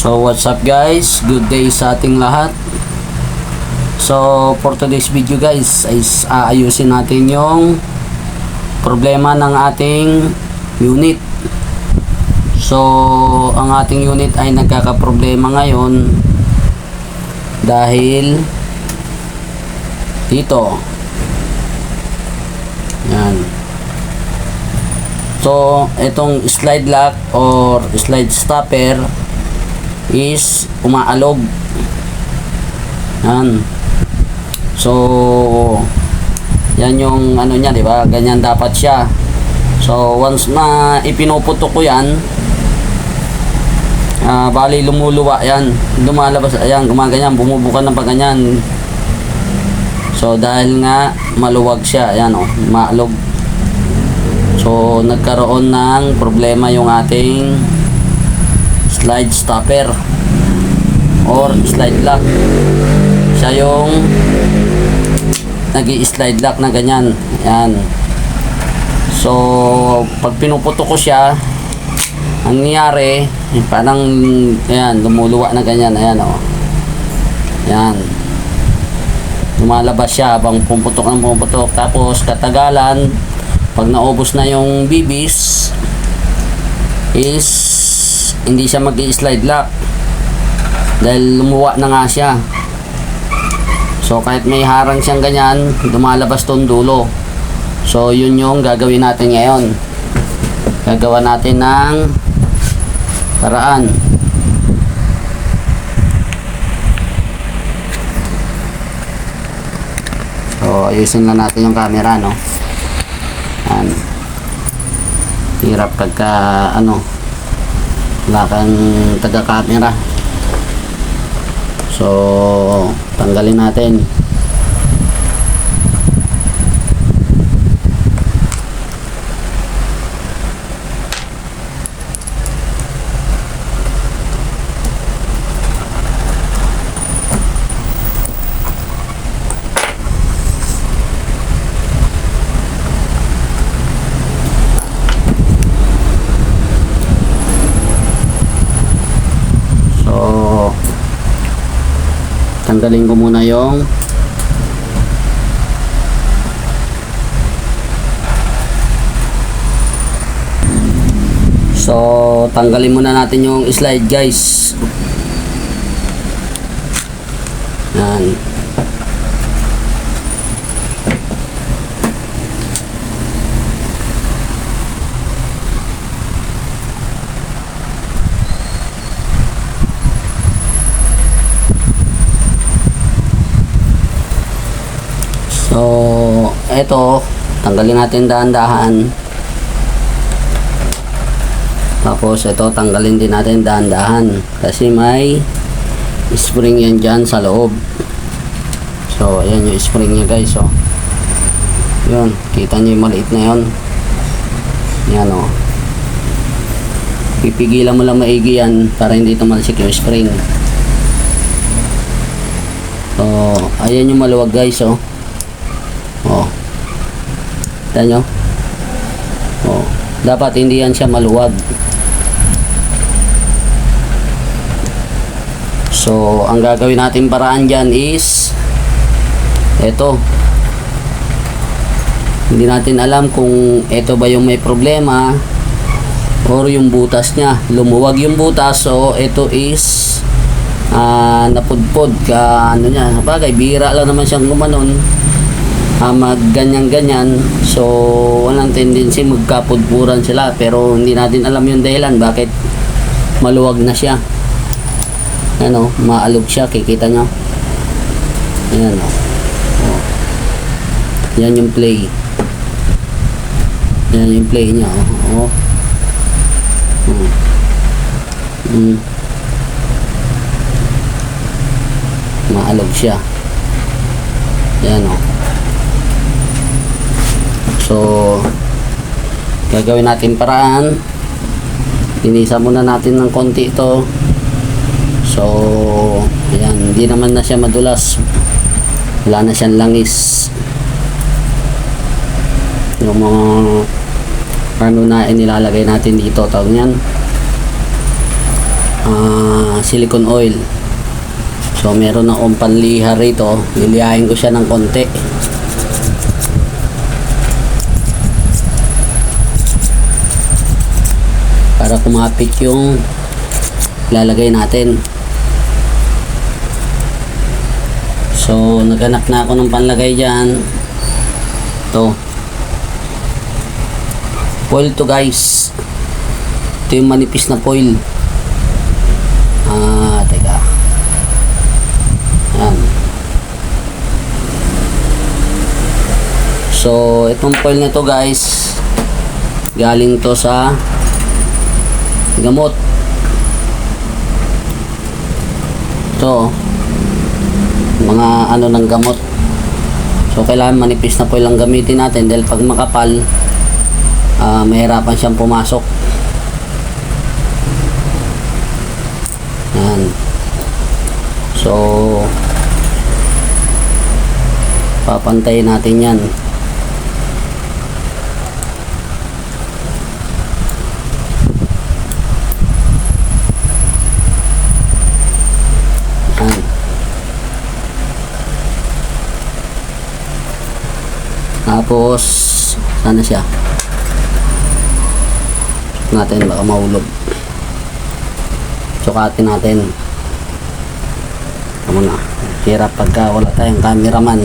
So what's up guys? Good day sa ating lahat. So for today's video guys ay aayusin natin yung problema ng ating unit. So ang ating unit ay nagkakaproblema ngayon dahil dito. Yan. So, itong slide lock or slide stopper is umaalog. Yan. So, yan yung ano niya, di ba? Ganyan dapat siya. So, once na ipinuputok ko yan, ah bali lumuluwa yan. Lumalabas, ayan, gumaganyan, bumubukan ng paganyan. So, dahil nga maluwag siya, ayan o, maalog. So, nagkaroon ng problema yung ating slide stopper or slide lock. Siya yung nag slide lock na ganyan. Yan. So, pag pinuputo ko siya, ang nangyari, parang, ayan, lumuluwa na ganyan. Ayan, o. Yan. Lumalabas siya habang pumuputok ng pumuputok. Tapos, katagalan, pag naubos na yung bibis, is, hindi siya mag slide lock. Dahil lumuwa na nga siya. So kahit may harang siyang ganyan, lumalabas tong dulo. So yun yung gagawin natin ngayon. Gagawa natin ng paraan. So ayusin lang natin yung camera no. Yan. Hirap pagka ano wala kang taga-camera. So, tanggalin natin. So, tanggalin ko muna yung So, tanggalin muna natin yung slide, guys. Yan. So, eto, tanggalin natin dahan-dahan. Tapos, ito, tanggalin din natin dahan-dahan. Kasi may spring yan dyan sa loob. So, ayan yung spring niya guys, oh. Yun, kita nyo yung maliit na yun. Yan, oh. Pipigilan mo lang maigi yan para hindi tumalsik yung spring. So, ayan yung maluwag guys, oh. Oh. Kita nyo? Oh. Dapat hindi yan siya maluwag. So, ang gagawin natin paraan dyan is eto. Hindi natin alam kung ito ba yung may problema or yung butas niya. Lumuwag yung butas so ito is ah napudpod ka ano niya. Bagay, bira lang naman siyang gumanon uh, mag ganyan-ganyan so walang tendency magkapudpuran sila pero hindi natin alam yung dahilan bakit maluwag na siya ano maalog siya kikita nyo ayan o oh. yan yung play yan yung play niya oh. Oh. Hmm. Hmm. maalog siya yan o So, gagawin natin paraan. Inisa muna natin ng konti ito. So, ayan, hindi naman na siya madulas. Wala na siyang langis. Yung mga ano na inilalagay natin dito, tawag niyan. ah, silicone oil. So meron na akong panliha rito. Lilihain ko siya ng konti. Para kumapit yung lalagay natin. So naghanap na ako ng panlagay dyan. Ito. Foil to guys. Ito yung manipis na foil. Ah, teka. Yan. So, itong foil na to guys, galing to sa gamot. Ito, mga ano ng gamot. So, kailangan manipis na foil ang gamitin natin dahil pag makapal, ah mahirapan siyang pumasok. Yan. So, papantayin natin. Yan. Tapos, sana siya? natin baka mahulog sukatin natin. Tama na. Hirap pagka wala tayong cameraman.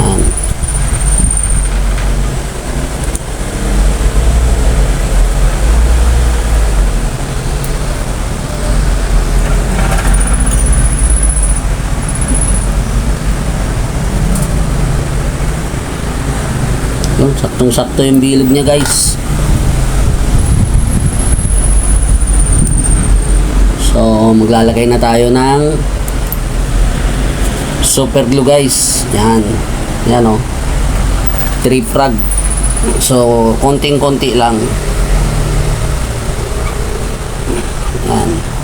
Yan saktong sakto yung bilog niya guys So, maglalagay na tayo ng super glue guys. Yan. Yan o. Oh. Three frag. So, konting-konti lang. Yan.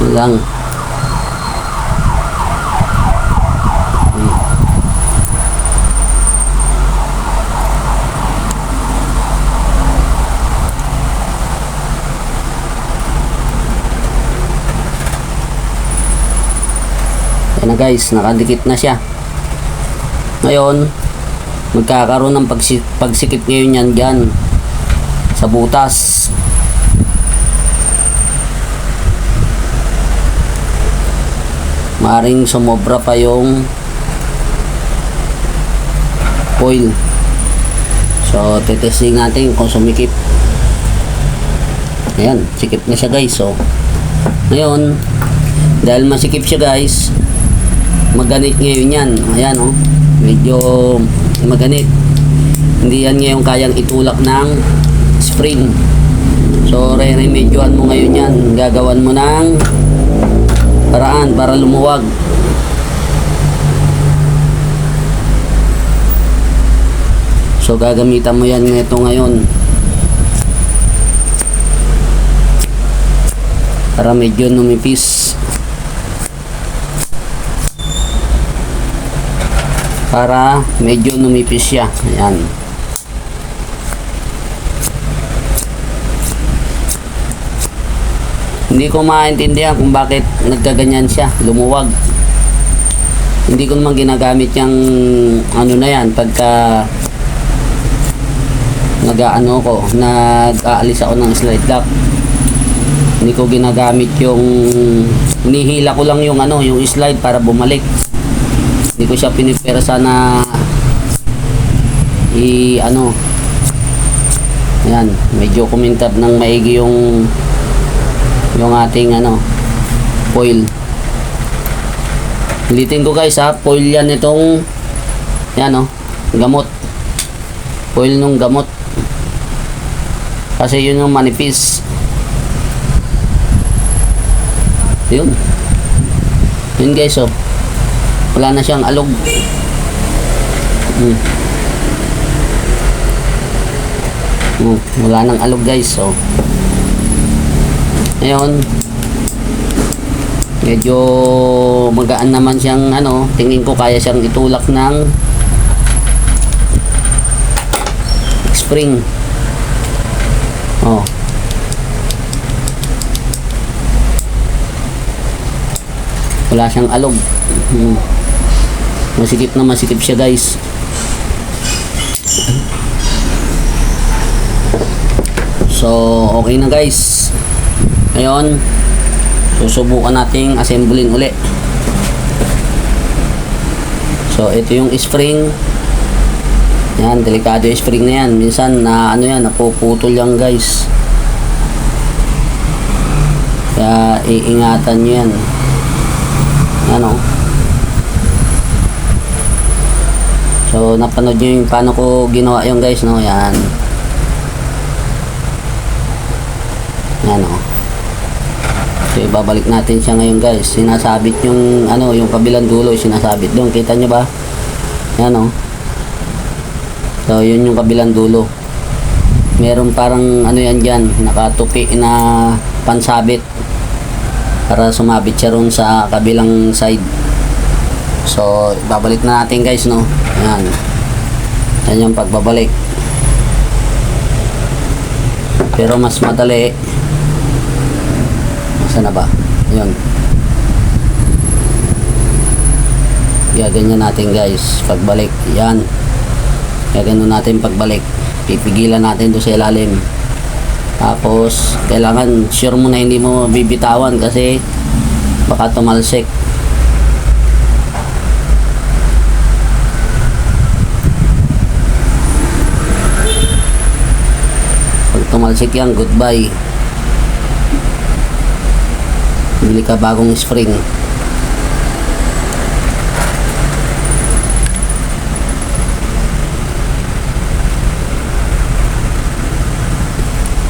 Yun lang. Yan na guys, nakadikit na siya. Ngayon, magkakaroon ng pagsi pagsikip ngayon yan dyan sa butas. Maring sumobra pa yung oil so titesting natin kung sumikip. Ayan sikip na siya guys. So ngayon dahil masikip siya guys maganit ngayon yan. Ayan oh. Medyo maganit. Hindi yan ngayon kayang itulak ng spring. So re-remedyohan mo ngayon yan. Gagawan mo ng paraan para lumuwag. So gagamitan mo yan nito ngayon. Para medyo numipis. Para medyo numipis siya. Ayan. Hindi ko maintindihan kung bakit nagkaganyan siya, lumuwag. Hindi ko naman ginagamit yung ano na yan pagka nag-ano ko, nag-aalis ako ng slide lock. Hindi ko ginagamit yung nihila ko lang yung ano, yung slide para bumalik. Hindi ko siya pinipera na i ano Ayan, medyo kumintab ng maigi yung yung ating ano foil. Ulitin ko guys ha foil yan itong yan oh gamot. Foil nung gamot. Kasi yun yung manipis. Yun. Yun guys oh. Wala na siyang alog. Hmm. Hmm, wala nang alog guys. So, ngayon, medyo magaan naman siyang ano, tingin ko kaya siyang itulak ng spring. Oh. Wala siyang alog. Hmm. Masikip na masikip siya guys. So, okay na guys. Ngayon, susubukan nating assemblein uli. So, ito yung spring. Yan, delikado yung spring na yan. Minsan, na ano yan, napuputol yan guys. Kaya, iingatan nyo yan. Ano? So, napanood nyo yung paano ko ginawa yung guys, no? Yan. Yan, oh. So, ibabalik natin siya ngayon guys. Sinasabit yung, ano, yung kabilang dulo, sinasabit doon. Kita nyo ba? Yan, oh. So, yun yung kabilang dulo. Meron parang, ano yan dyan, nakatupi na pansabit para sumabit siya ron sa kabilang side. So, babalik na natin guys, no? Ayan. Yan yung pagbabalik. Pero mas madali. Saan na ba? Yun. Gaganyan natin guys. Pagbalik. Yan. Gaganyan natin pagbalik. Pipigilan natin to sa ilalim. Tapos, kailangan sure mo na hindi mo bibitawan kasi baka tumalsik. Tumalsik yan, goodbye. Bili ka bagong spring.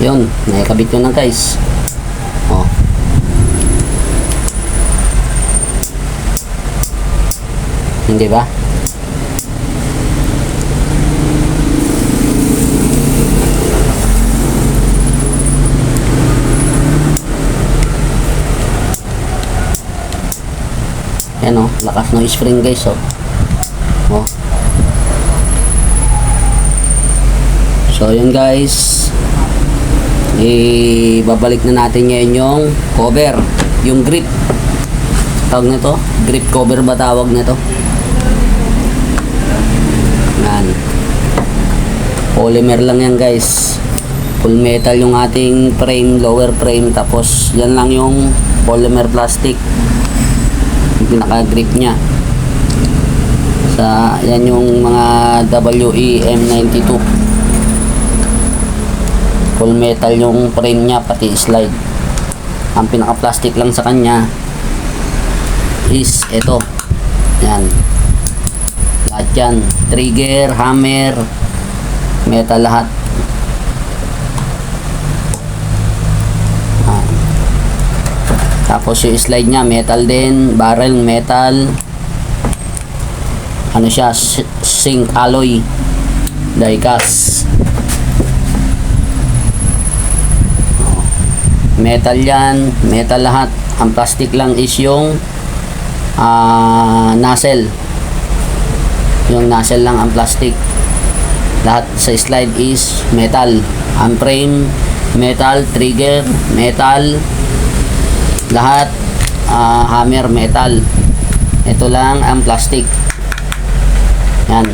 Yun, nakikabit ko na guys. Oh. Hindi ba? Yan oh, lakas ng spring guys oh. Oh. So yun guys, ibabalik na natin ngayon yung cover, yung grip. Tawag nito, grip cover ba tawag nito? Yan. Polymer lang yan guys. Full metal yung ating frame, lower frame. Tapos yan lang yung polymer plastic. Pinaka-grip niya. Sa, yan yung mga WE M92 full metal yung frame niya pati slide. Ang pinaka plastic lang sa kanya is ito. Yan. Lahat yan. Trigger, hammer metal lahat tapos yung slide niya metal din barrel metal. Ano siya zinc alloy die cast. Metal yan metal lahat. Ang plastic lang is yung ah nozzle. Yung nozzle lang ang plastic. Lahat sa slide is metal. Ang frame metal trigger metal lahat ah, hammer metal ito lang ang plastic yan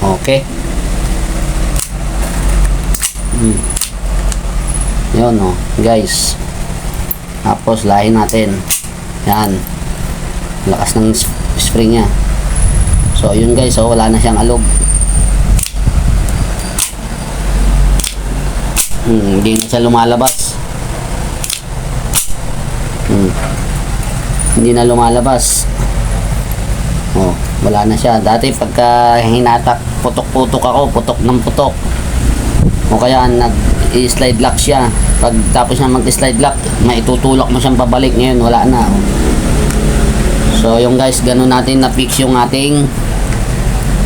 okay Hmm. Yun oh, guys. Tapos lahin natin. Yan. Lakas ng spring niya. So yun guys, oh, wala na siyang alog. Hmm, hindi na siya lumalabas. Hmm. Hindi na lumalabas. Oh, wala na siya. Dati pagka hinatak, putok-putok ako, putok ng putok. O kaya nag-slide lock siya. Pag tapos niya mag-slide lock, maitutulak mo siyang pabalik. Ngayon, wala na. So, yung guys, ganun natin na-fix yung ating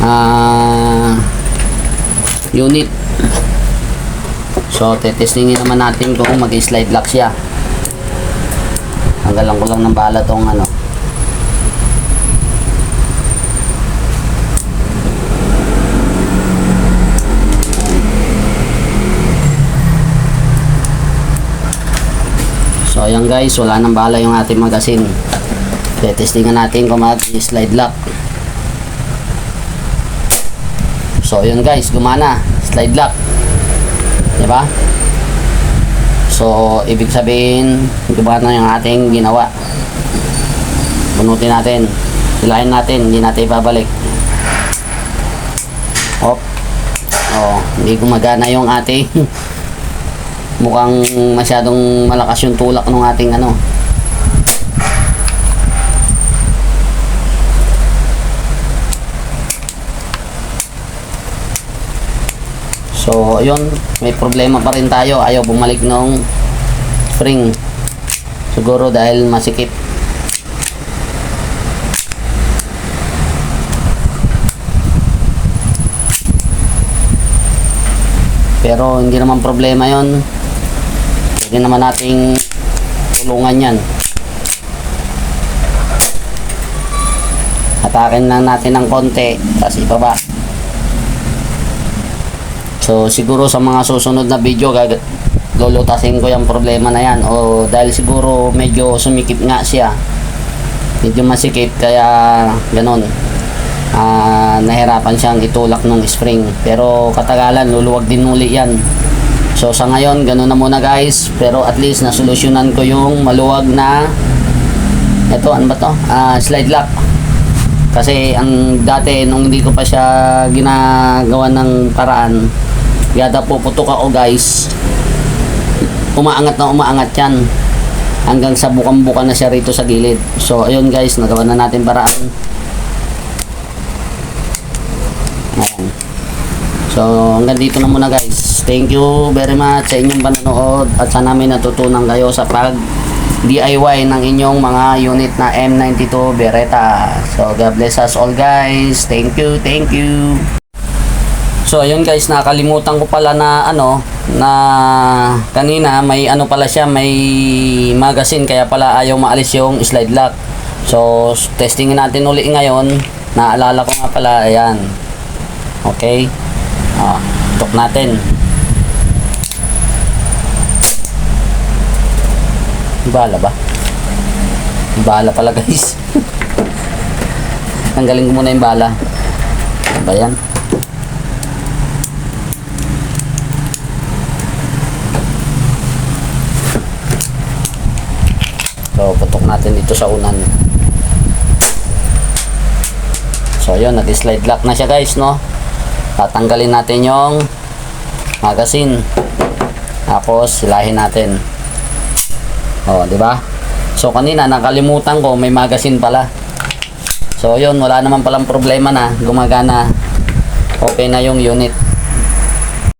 ah, unit. So, tetestingin naman natin kung mag-slide lock siya. Tanggalan ko lang ng bala tong ano. So, ayan guys, wala nang bala yung ating magasin. Tetestingan natin kung mag-slide lock. So, yun guys, gumana. Slide lock. Diba? So, ibig sabihin, gumana yung ating ginawa. Bunutin natin. Hilahin natin, hindi natin ibabalik. Hop. Oh, hindi gumagana yung ating mukhang masyadong malakas yung tulak ng ating ano. So, ayun, may problema pa rin tayo. Ayaw bumalik nung spring. Siguro dahil masikip. Pero hindi naman problema yon. Pwede naman nating tulungan yan. Atakin lang natin ng konti, tapos ibaba. So siguro sa mga susunod na video gag lulutasin ko yung problema na yan. O dahil siguro medyo sumikip nga siya. Medyo masikip kaya ganon Ah, nahirapan siyang itulak ng spring. Pero katagalan luluwag din uli yan. So sa ngayon ganon na muna guys. Pero at least nasolusyonan ko yung maluwag na ito ano ba to? Ah, slide lock. Kasi ang dati nung hindi ko pa siya ginagawa ng paraan yada puputok ako guys umaangat na umaangat yan hanggang sa bukang-buka na siya rito sa gilid so ayun guys nagawa na natin paraan Ayan. So, hanggang dito na muna guys. Thank you very much sa inyong panonood at sana may natutunan kayo sa pag DIY ng inyong mga unit na M92 Beretta. So, God bless us all guys. Thank you, thank you. So, ayun guys, nakalimutan ko pala na ano, na kanina may ano pala siya, may magazine kaya pala ayaw maalis yung slide lock. So, testingin natin uli ngayon. Naalala ko nga pala, ayan. Okay? Ah, tok natin. Bala ba? Bala pala guys. Tanggalin ko muna yung bala. Ano ba yan? So, putok natin dito sa unan. So, yun, nag-slide lock na siya guys, no? Tatanggalin natin yung magazine. Tapos, silahin natin. Oh, di ba? So, kanina, nakalimutan ko, may magazine pala. So, yun, wala naman palang problema na. Gumagana. Okay na yung unit.